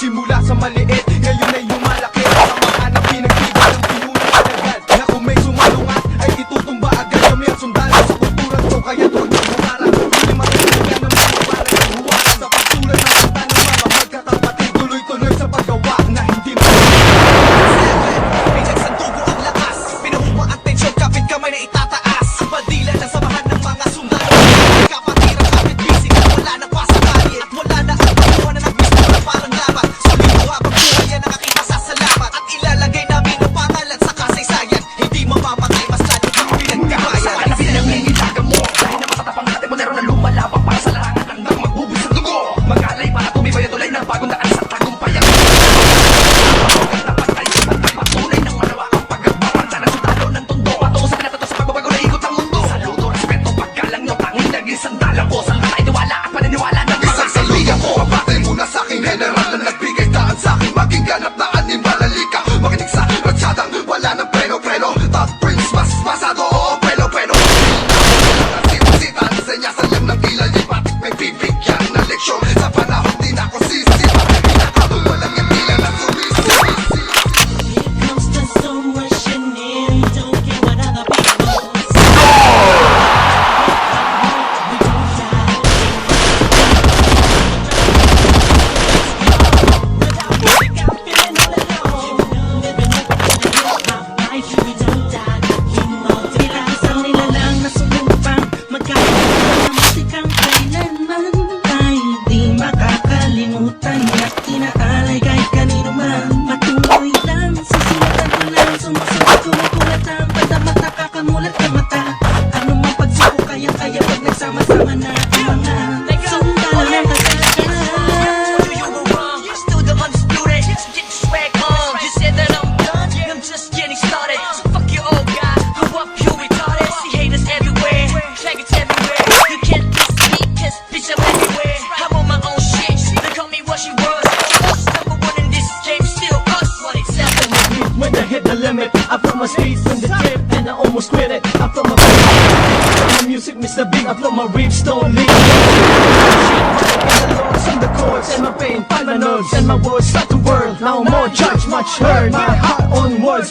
Simula sa mali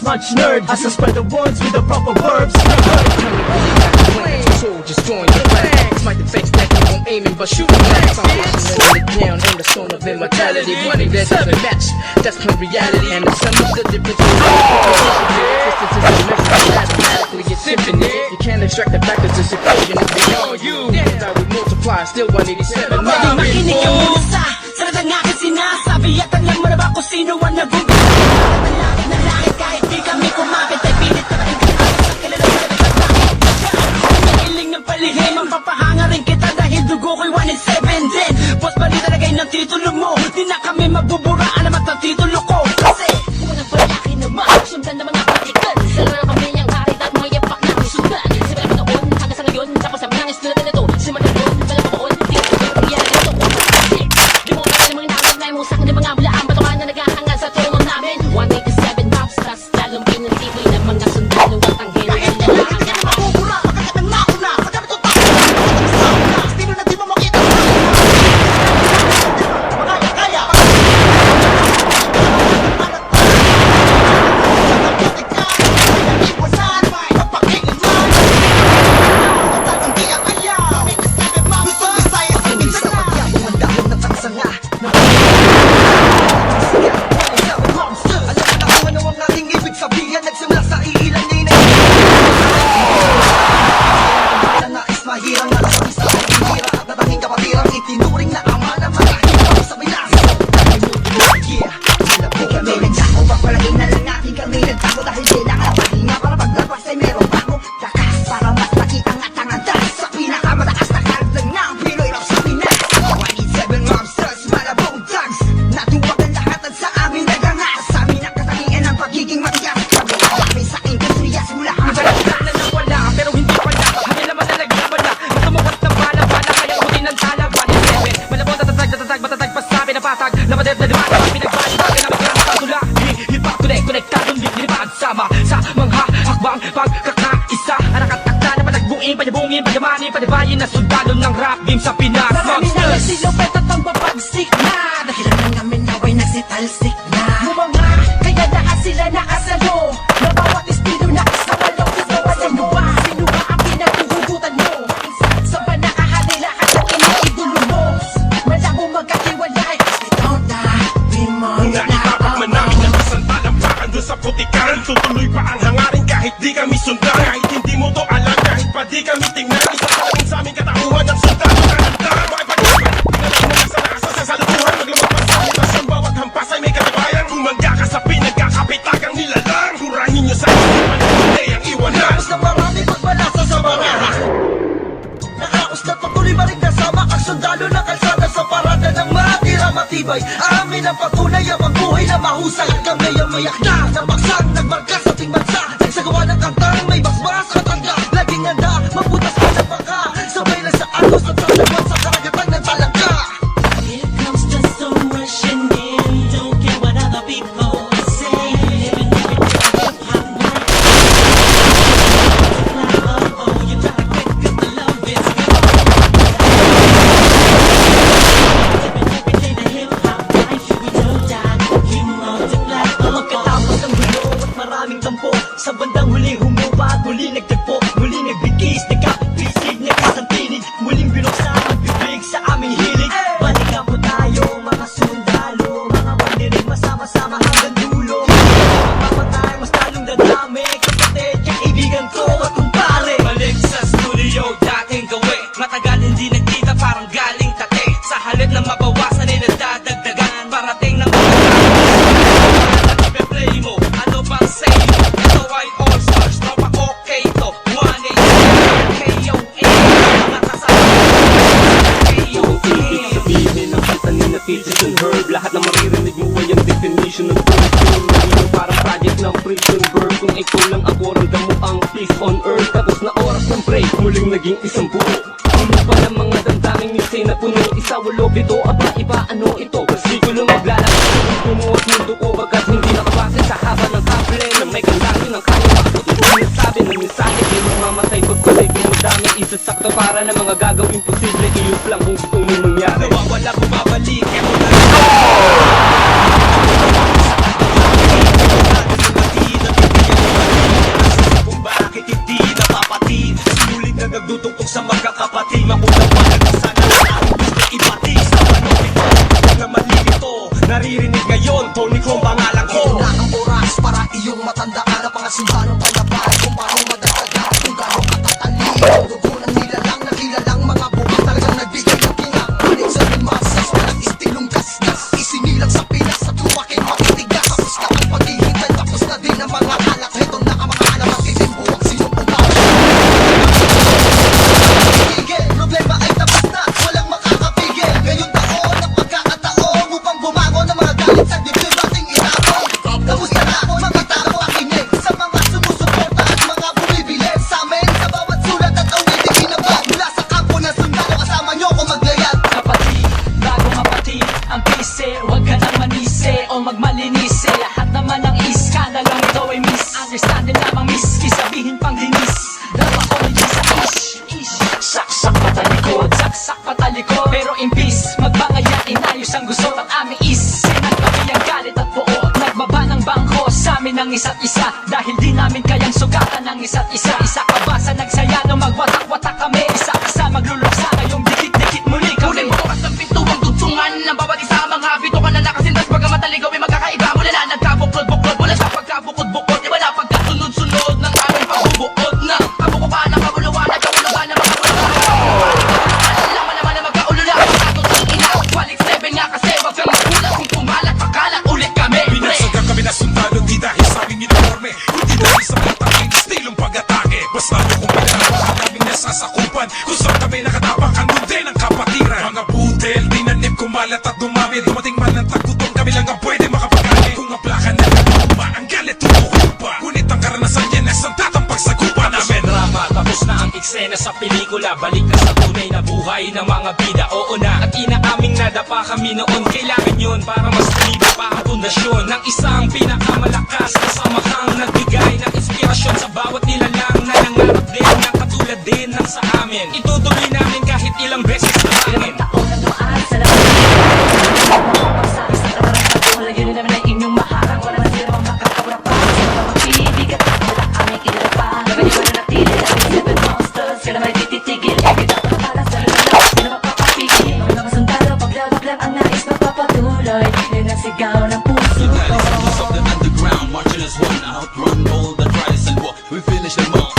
punch nerd. I suspend the words with the proper verbs. Soldiers join the ranks. My defense technique I'm aiming, but shooting back. I'm pushing it down in the zone of immortality. Money that doesn't match. That's my reality, and the sum of the difference is mathematically it's infinite. You can't extract the factors this equation is beyond you. And I would multiply, still 187. matches. I'm Makinig ka muna sa sarado nga kasi nasabi yata niya muna ba kung sino ang nagugulong. ang titulo mo Di na kami mabubura, alamat ang titulo ko. matibay Amin ang patunay ang buhay na mahusay At kami ang may akda. Na baksang Nagmarka sa ating bansa. Nagsagawa ng kantang may basbas at handa Laging handa naging isang buo Ano ba ng mga damdaming nisay na puno. Isa, walo, bito, aba, iba, ano ito? Kasi ko lang maglalakad Ang puno at mundo ko. Bagat hindi nakabase sa haba ng kable Na may kandangin ang kaya Bakit ito sinasabi ng mensahe. Di mamamatay pagkulay Gumadami isasakta para na mga gagawin posible. Iyos lang kung gusto mo mga bida. Oo na, at inaaming nadapa kami noon. Kailangan yun para lang ang nais magpapatuloy Yan ang sigaw ng puso ko. Of the underground, marching as one. Outrun all the trials and walk, we finish them all.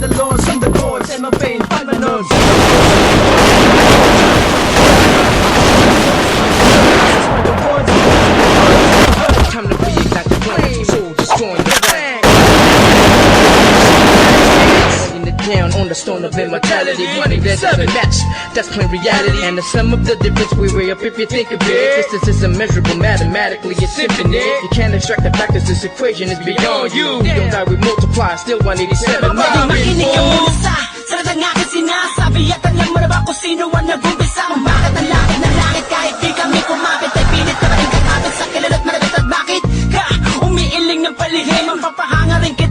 the laws and the courts and my veins by my nerves. Time to the flame, soul destroying the down on the stone of immortality, money that's a match. That's plain reality. And the sum of the difference we weigh up if you think of it. Distance is immeasurable, mathematically it's infinite. You can't extract the fact that this equation is beyond you. We don't die, we multiply. Still 187 miles. Talagang aking sinasabi At ba kung sino ang nagumpisa ang langit langit kahit di kami kumapit Ay ka pa rin sa kilalat bakit ka umiiling ng palihim Ang papahanga rin kita